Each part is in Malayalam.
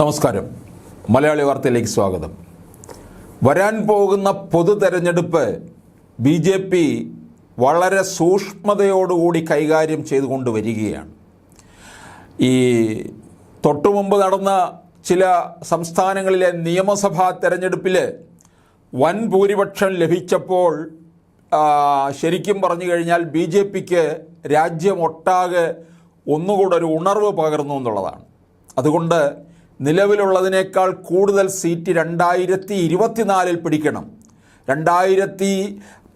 നമസ്കാരം. മലയാളി വാർത്തയിലേക്ക് സ്വാഗതം. വരാൻ പോകുന്ന പൊതു തെരഞ്ഞെടുപ്പ് ബി ജെ പി വളരെ സൂക്ഷ്മതയോടുകൂടി കൈകാര്യം ചെയ്തുകൊണ്ട് വരികയാണ്. ഈ തൊട്ടു മുമ്പ് നടന്ന ചില സംസ്ഥാനങ്ങളിലെ നിയമസഭാ തെരഞ്ഞെടുപ്പിൽ വൻ ഭൂരിപക്ഷം ലഭിച്ചപ്പോൾ ശരിക്കും പറഞ്ഞു കഴിഞ്ഞാൽ ബി ജെ പിക്ക് രാജ്യമൊട്ടാകെ ഒന്നുകൂടെ ഒരു ഉണർവ് പകർന്നു എന്നുള്ളതാണ്. അതുകൊണ്ട് നിലവിലുള്ളതിനേക്കാൾ കൂടുതൽ സീറ്റ് രണ്ടായിരത്തി ഇരുപത്തിനാലിൽ പിടിക്കണം. രണ്ടായിരത്തി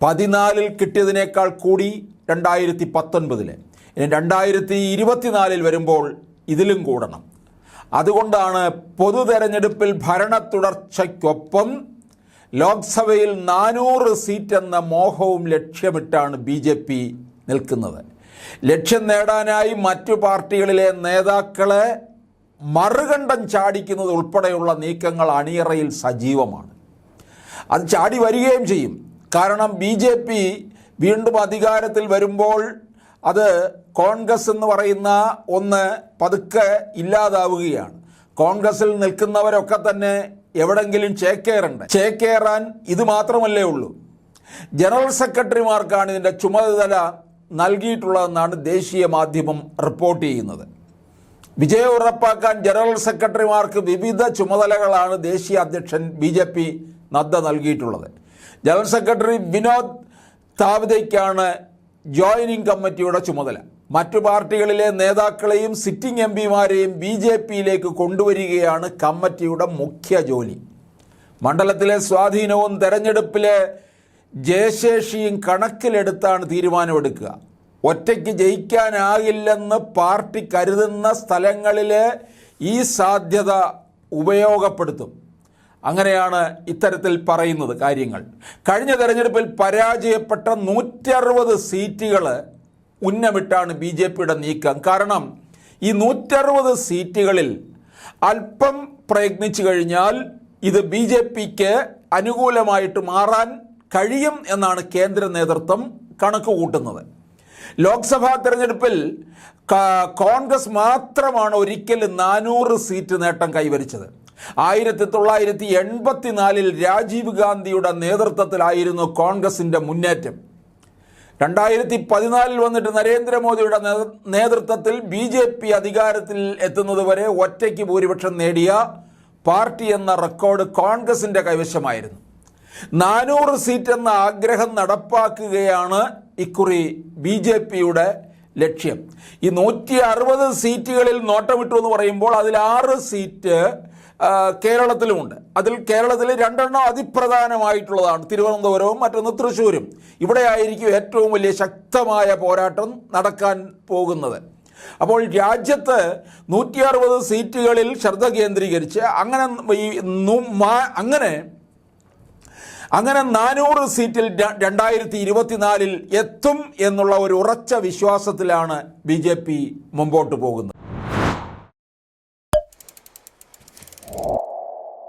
പതിനാലിൽ കിട്ടിയതിനേക്കാൾ കൂടി രണ്ടായിരത്തി പത്തൊൻപതിൽ ഇനി രണ്ടായിരത്തി ഇരുപത്തിനാലിൽ വരുമ്പോൾ ഇതിലും കൂടണം. അതുകൊണ്ടാണ് പൊതു തെരഞ്ഞെടുപ്പിൽ ഭരണ തുടർച്ചയ്ക്കൊപ്പം ലോക്സഭയിൽ നാനൂറ് സീറ്റ് എന്ന മോഹവും ലക്ഷ്യമിട്ടാണ് ബി ജെ പി നിൽക്കുന്നത്. ലക്ഷ്യം നേടാനായി മറ്റു പാർട്ടികളിലെ നേതാക്കളെ മറുകണ്ഠം ചാടിക്കുന്നത് ഉൾപ്പെടെയുള്ള നീക്കങ്ങൾ അണിയറയിൽ സജീവമാണ്. അത് ചാടി വരികയും ചെയ്യും. കാരണം ബി ജെ പി വീണ്ടും അധികാരത്തിൽ വരുമ്പോൾ അത് കോൺഗ്രസ് എന്ന് പറയുന്ന ഒന്ന് പതുക്കെ ഇല്ലാതാവുകയാണ്. കോൺഗ്രസിൽ നിൽക്കുന്നവരൊക്കെ തന്നെ എവിടെങ്കിലും ചേക്കേറണ്ട്? ചേക്കേറാൻ ഇത് മാത്രമല്ലേ ഉള്ളൂ. ജനറൽ സെക്രട്ടറിമാർക്കാണ് ഇതിന്റെ ചുമതല നൽകിയിട്ടുള്ളതെന്നാണ് ദേശീയ മാധ്യമം റിപ്പോർട്ട് ചെയ്യുന്നത്. വിജയം ഉറപ്പാക്കാൻ ജനറൽ സെക്രട്ടറിമാർക്ക് വിവിധ ചുമതലകളാണ് ദേശീയ അധ്യക്ഷൻ ബി ജെ പി നദ്ദ നൽകിയിട്ടുള്ളത്. ജനറൽ സെക്രട്ടറി വിനോദ് താവ്ദയ്ക്കാണ് ജോയിനിങ് കമ്മിറ്റിയുടെ ചുമതല. മറ്റു പാർട്ടികളിലെ നേതാക്കളെയും സിറ്റിംഗ് എം പിമാരെയും ബി ജെ പിയിലേക്ക് കൊണ്ടുവരികയാണ് കമ്മിറ്റിയുടെ മുഖ്യ ജോലി. മണ്ഡലത്തിലെ സ്വാധീനവും തെരഞ്ഞെടുപ്പിലെ ജയശേഷിയും കണക്കിലെടുത്താണ് തീരുമാനമെടുക്കുക. ഒറ്റയ്ക്ക് ജയിക്കാനാകില്ലെന്ന് പാർട്ടി കരുതുന്ന സ്ഥലങ്ങളിൽ ഈ സാധ്യത ഉപയോഗപ്പെടുത്തും. അങ്ങനെയാണ് ഇത്തരത്തിൽ പറയുന്നത് കാര്യങ്ങൾ. കഴിഞ്ഞ തെരഞ്ഞെടുപ്പിൽ പരാജയപ്പെട്ട നൂറ്റി അറുപത് സീറ്റുകൾ ഉന്നമിട്ടാണ് ബി ജെ പിയുടെ നീക്കം. കാരണം ഈ നൂറ്ററുപത് സീറ്റുകളിൽ അല്പം പ്രയത്നിച്ചു കഴിഞ്ഞാൽ ഇത് ബി ജെ പിക്ക് അനുകൂലമായിട്ട് മാറാൻ കഴിയും എന്നാണ് കേന്ദ്ര നേതൃത്വം കണക്ക് കൂട്ടുന്നത് ലോക്സഭാ തെരഞ്ഞെടുപ്പിൽ കോൺഗ്രസ് മാത്രമാണ് ഒരിക്കൽ നാനൂറ് സീറ്റ് നേട്ടം കൈവരിച്ചത്. ആയിരത്തി തൊള്ളായിരത്തി എൺപത്തിനാലിൽ രാജീവ് ഗാന്ധിയുടെ നേതൃത്വത്തിലായിരുന്നു കോൺഗ്രസിന്റെ മുന്നേറ്റം. രണ്ടായിരത്തി പതിനാലിൽ വന്നിട്ട് നരേന്ദ്രമോദിയുടെ നേതൃത്വത്തിൽ ബി ജെ പി അധികാരത്തിൽ എത്തുന്നത് വരെ ഒറ്റയ്ക്ക് ഭൂരിപക്ഷം നേടിയ പാർട്ടി എന്ന റെക്കോർഡ് കോൺഗ്രസിന്റെ കൈവശമായിരുന്നു. നാനൂറ് സീറ്റ് എന്ന ആഗ്രഹം നടപ്പാക്കുകയാണ് ഇക്കുറി ബി ജെ പിയുടെ ലക്ഷ്യം. ഈ നൂറ്റി അറുപത് സീറ്റുകളിൽ നോട്ടമിട്ടു എന്ന് പറയുമ്പോൾ അതിൽ ആറ് സീറ്റ് കേരളത്തിലുമുണ്ട്. അതിൽ കേരളത്തിൽ രണ്ടെണ്ണം അതിപ്രധാനമായിട്ടുള്ളതാണ്. തിരുവനന്തപുരവും മറ്റൊന്ന് തൃശ്ശൂരും. ഇവിടെ ആയിരിക്കും ഏറ്റവും വലിയ ശക്തമായ പോരാട്ടം നടക്കാൻ പോകുന്നത്. അപ്പോൾ രാജ്യത്ത് നൂറ്റി അറുപത് സീറ്റുകളിൽ ശ്രദ്ധ കേന്ദ്രീകരിച്ച് അങ്ങനെ ഈ അങ്ങനെ അങ്ങനെ നാനൂറ് സീറ്റിൽ രണ്ടായിരത്തി ഇരുപത്തിനാലിൽ എത്തും എന്നുള്ള ഒരു ഉറച്ച വിശ്വാസത്തിലാണ് ബി മുമ്പോട്ട് പോകുന്നത്.